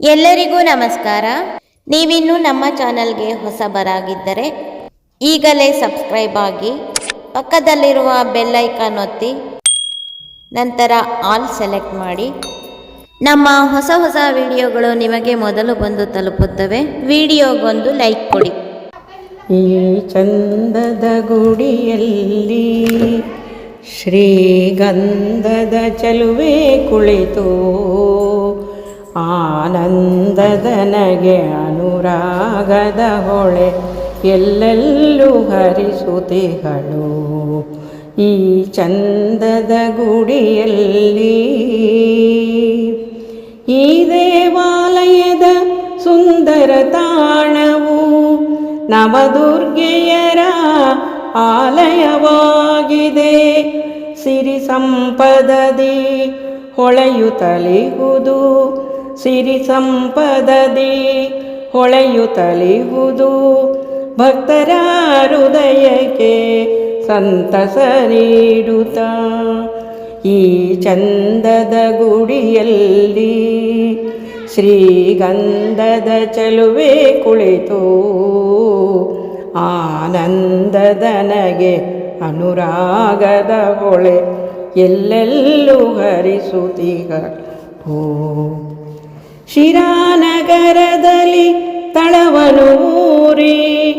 ಎಲ್ಲರಿಗೂ ನಮಸ್ಕಾರ. ನೀವಿನ್ನು ನಮ್ಮ ಚಾನಲ್ಗೆ ಹೊಸಬರಾಗಿದ್ದರೆ ಈಗಲೇ ಸಬ್ಸ್ಕ್ರೈಬ್ ಆಗಿ ಪಕ್ಕದಲ್ಲಿರುವ ಬೆಲ್ಲೈಕಾನ್ ಒತ್ತಿ ನಂತರ ಆಲ್ ಸೆಲೆಕ್ಟ್ ಮಾಡಿ. ನಮ್ಮ ಹೊಸ ಹೊಸ ವಿಡಿಯೋಗಳು ನಿಮಗೆ ಮೊದಲು ಬಂದು ತಲುಪುತ್ತವೆ. ವಿಡಿಯೋಗೊಂದು ಲೈಕ್ ಕೊಡಿ. ಈ ಚಂದದ ಗುಡಿಯಲ್ಲಿ ಶ್ರೀಗಂಧದ ಚಲುವೆ ಕುಳಿತು ಆನಂದದ ನಗೆ ಅನುರಾಗದ ಹೊಳೆ ಎಲ್ಲೆಲ್ಲೂ ಹರಿಸುತಿಗಳು. ಈ ಚಂದದ ಗುಡಿಯಲ್ಲಿ ಈ ದೇವಾಲಯದ ಸುಂದರ ತಾಣವು ನವದುರ್ಗೆಯರ ಆಲಯವಾಗಿದೆ. ಸಿರಿ ಸಂಪದದಿ ಹೊಳೆಯುತ್ತಲಿಗುವುದು ಸಿರಿ ಸಂಪದದಿ ಹೊಳೆಯುತ್ತಲಿಗುವುದು ಭಕ್ತರ ಹೃದಯಕ್ಕೆ ಸಂತಸ ನೀಡುತ್ತ. ಈ ಚಂದದ ಗುಡಿಯಲ್ಲಿ ಶ್ರೀಗಂಧದ ಚಲುವೆ ಕುಳಿತು. ಆನಂದದ ನಗೆ ಅನುರಾಗದ ಹೊಳೆ ಎಲ್ಲೆಲ್ಲೂ ಹರಿಸುತ್ತಿಗಳು ಶಿರಾನಗರದಲ್ಲಿ ತಳವನೂರಿ ಊರಿ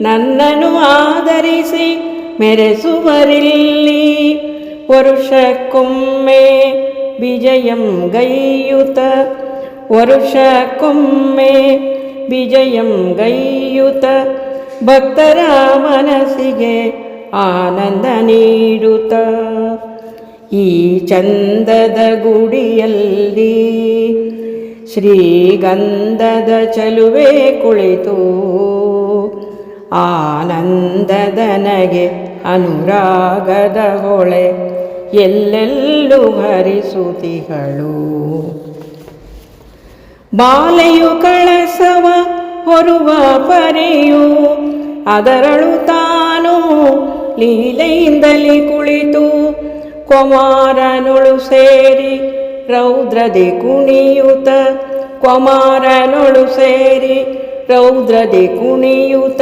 ನನ್ನನ್ನು ಆಧರಿಸಿ ಮೆರೆಸುವರಿಲ್ಲಿ ವರುಷಕ್ಕೊಮ್ಮೆ ವಿಜಯಂ ಗೈಯುತ, ವರುಷಕ್ಕೊಮ್ಮೆ ವಿಜಯಂ ಗೈಯುತ ಭಕ್ತರ ಮನಸ್ಸಿಗೆ ಆನಂದ ನೀಡುತ್ತ ಈ ಚಂದದ ಗುಡಿಯಲ್ಲಿ ಶ್ರೀಗಂಧದ ಚಲುವೆ ಕುಳಿತು. ಆನಂದದ ನಗೆ ಅನುರಾಗದ ಹೊಳೆ ಎಲ್ಲೆಲ್ಲೂ ಹರಿಸುತಿಗಳು. ಬಾಲೆಯು ಕಳಸವ, ಹೊರುವ ಪರೆಯು ಅದರಳು ತಾನು ಲೀಲೆಯಿಂದಲೇ ಕುಳಿತು. ಕುಮಾರನುಳು ಸೇರಿ ರೌದ್ರದೆ ಕುಣಿಯುತ, ಕುಮಾರನೊಳು ಸೇರಿ ರೌದ್ರದಿ ಕುಣಿಯುತ,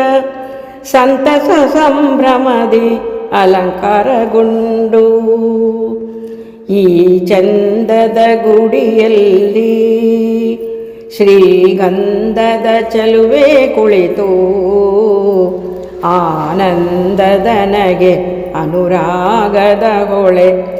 ಸಂತಸ ಸಂಭ್ರಮದಿ ಅಲಂಕಾರಗೊಂಡು. ಈ ಚಂದದ ಗುಡಿಯಲ್ಲಿ ಶ್ರೀಗಂಧದ ಚಲುವೆ ಕುಳಿತು ಆನಂದದನಗೆ ಅನುರಾಗದ ಹೊಳೆ